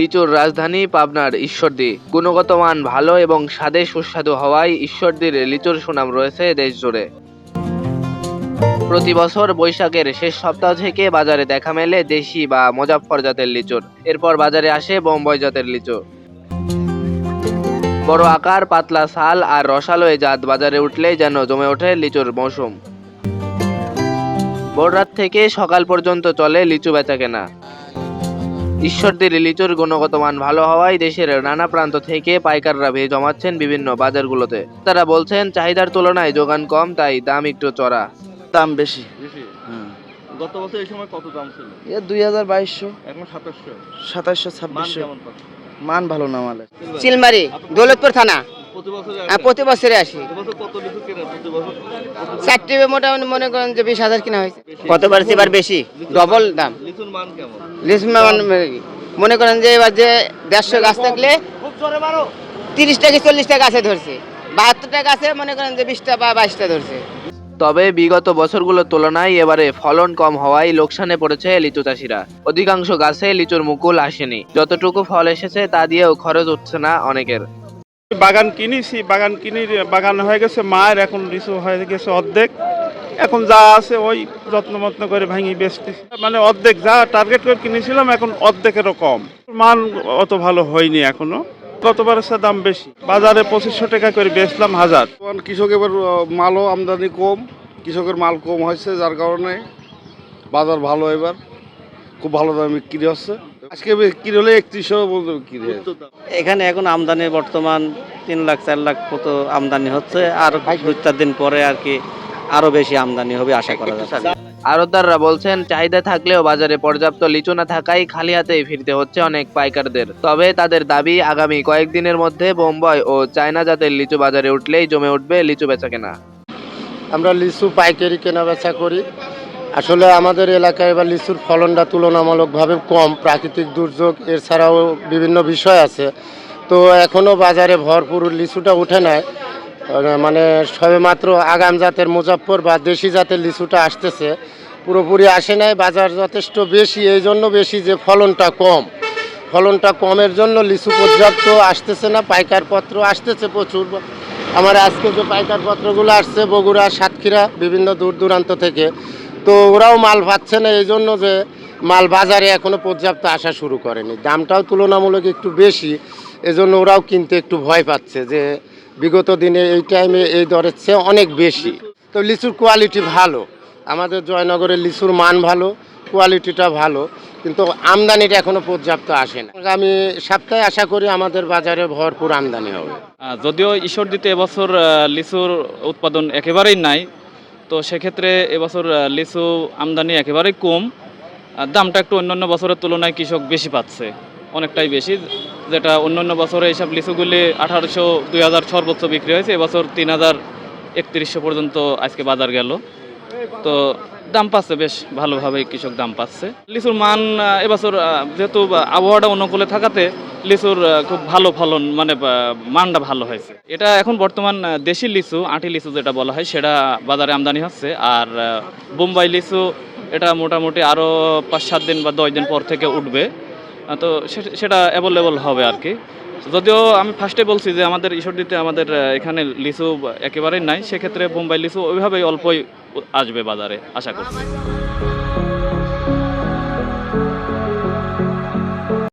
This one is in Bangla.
লিচুর রাজধানী পাবনার ঈশ্বরদী। গুণগত মান ভালো এবং স্বাদে সুস্বাদু হওয়ায় ঈশ্বরদীর লিচুর সুনাম রয়েছে দেশ জুড়ে। প্রতি বছর বৈশাখের শেষ সপ্তাহ থেকে বাজারে দেখা মেলে দেশি বা মোজাফফর জাতের লিচুর। এরপর বাজারে আসে বোম্বাই জাতের লিচু। বড় আকার, পাতলা ছাল আর রসালো এই জাত বাজারে উঠলেই যেন জমে ওঠে লিচুর মৌসুম। ভোর রাত থেকে সকাল পর্যন্ত চলে লিচু বেচা কেনা ঈশ্বরদীর লিচুর গুণগত মান ভালো হওয়ায় দেশের নানা প্রান্ত থেকে পাইকাররা ভিড় জমাচ্ছেন বিভিন্ন বাজারগুলোতে। তারা বলছেন চাহিদার তুলনায় যোগান কম তাই দাম একটু চড়া। দাম বেশি। হ্যাঁ। গত বছর এই সময় কত দাম ছিল? এ দুই হাজার বাইশশো। এখন সাতাশশো। সাতাশশো মান ছাব্বিশশো মান ভালো না মালের। চিলমারি দৌলতপুর থানা। প্রতি বছর হ্যাঁ, আসি। প্রতি বছর চারটি মোটামুটি মনে করেন যে বিশ হাজার কিনা হয়েছে। কতবার এবার বেশি? ডবল দাম। লিচুর মান মান- মনে করেন যে এবার যে দেড়শো গাছ থাকলে তিরিশ টাকা চল্লিশ টাকা গাছে ধরছে। বাহাত্তর টাকা গাছে মনে করেন যে বিশটা বা বাইশটা ধরছে। তবে বিগত বছরগুলোর তুলনায় এবারে ফলন কম হওয়ায় লোকসানে পড়েছে লিচু চাষিরা। অধিকাংশ গাছে লিচুর মুকুল আসেনি। যতটুকু ফল এসেছে তা দিয়েও খরচ উঠছে না অনেকের। বাগান কিনেছি, বাগান কিনি, বাগান হয়ে গেছে, মায়ের এখন লিচু হয়ে গেছে অর্ধেক। এখন যা আছে ওই যত্ন মত্ন করে ভাঙি বেচতেছি। মানে অর্ধেক যা টার্গেট করে কিনেছিলাম, এখন অর্ধেকেরও কম। মান অত ভালো হয়নি এখনও। গতবারের সে দাম বেশি। বাজারে পঁচিশশো টাকা করে বেচলাম হাজার। কৃষক এবার মালও আমদানি কম, কৃষকের মাল কম হয়েছে, যার কারণে বাজার ভালো এবার। খুব ভালো দামে বিক্রি হচ্ছে। আজকে বিক্রি হলে একত্রিশশো বলতে হয় এখানে এখন আমদানি বর্তমান তিন লাখ চার লাখ মতো আমদানি হচ্ছে। আর দুই চার দিন পরে আর কি আরও বেশি আমদানি হবে আশা করা যাচ্ছে। আড়তদাররা বলছেন চাহিদা থাকলেও বাজারে পর্যাপ্ত লিচু না থাকায় খালি হাতেই ফিরতে হচ্ছে অনেক পাইকারদের। তবে তাদের দাবি আগামী কয়েকদিনের মধ্যে বোম্বাই ও চায়না জাতের লিচু বাজারে উঠলেই জমে উঠবে লিচু বেচা কেনা। আমরা লিচু পাইকারি কেনা বেচা করি। আসলে আমাদের এলাকায় এবার লিচুর ফলনটা তুলনামূলকভাবে কম, প্রাকৃতিক দুর্যোগ এছাড়াও বিভিন্ন বিষয় আছে। তো এখনও বাজারে ভরপুর লিচুটা উঠে নাই। মানে সবেমাত্র আগাম জাতের মুজাফর বা দেশি জাতের লিচুটা আসতেছে। পুরোপুরি আসে নাই, বাজার যথেষ্ট বেশি, এই জন্য বেশি যে ফলনটা কম। ফলনটা কমের জন্য লিচু পর্যাপ্ত আসতেছে না, পাইকার পত্র আসতেছে প্রচুর। আমার আজকে যে পাইকার পত্রগুলো আসছে, বগুড়া, সাতক্ষীরা, বিভিন্ন দূর দূরান্ত থেকে তো ওরাও মাল পাচ্ছে না, এই জন্য যে মাল বাজারে এখনও পর্যাপ্ত আসা শুরু করেনি। দামটাও তুলনামূলক একটু বেশি, এজন্য ওরাও কিনতে একটু ভয় পাচ্ছে যে বিগত দিনে এই টাইমে এই দরের চেয়ে অনেক বেশি। তো লিচুর কোয়ালিটি ভালো, আমাদের জয়নগরের লিচুর মান ভালো কোয়ালিটিটা ভালো, কিন্তু আমদানিটা এখনও পর্যাপ্ত আসে না। আমি সপ্তাহে আশা করি আমাদের বাজারে ভরপুর আমদানি হবে। যদিও ঈশ্বরদীতে এবছর লিচুর উৎপাদন একেবারেই নাই তো সেক্ষেত্রে এবছর লিচু আমদানি একেবারেই কম। দামটা একটু অন্যান্য বছরের তুলনায় কৃষক বেশি পাচ্ছে, অনেকটাই বেশি। যেটা অন্যান্য বছরে এইসব লিচুগুলি আঠারোশো, দুই হাজার সর্বোচ্চ বিক্রি হয়েছে, এবছর তিন হাজার একত্রিশশো পর্যন্ত আজকে বাজার গেল। তো দাম পাচ্ছে বেশ, ভালোভাবেই কৃষক দাম পাচ্ছে। লিচুর মান এবছর যেহেতু আবহাওয়াটা অনুকূলে থাকাতে লিচুর খুব ভালো ফলন মানে মানটা ভালো হয়েছে। এটা এখন বর্তমান দেশি লিচু, আটি লিচু যেটা বলা হয়, সেটা বাজারে আমদানি হচ্ছে। আর বোম্বাই লিচু, এটা মোটামুটি আরও পাঁচ সাত দিন বা দশ দিন পর থেকে উঠবে। তো সেটা অ্যাভেলেবল হবে আর কি। যদিও আমি ফার্স্টে বলছি যে আমাদের ঈশ্বরদীতে আমাদের এখানে লিচু একেবারেই নাই। সেক্ষেত্রে বোম্বাই লিচু ওইভাবেই অল্পই আসবে বাজারে, আশা করছি।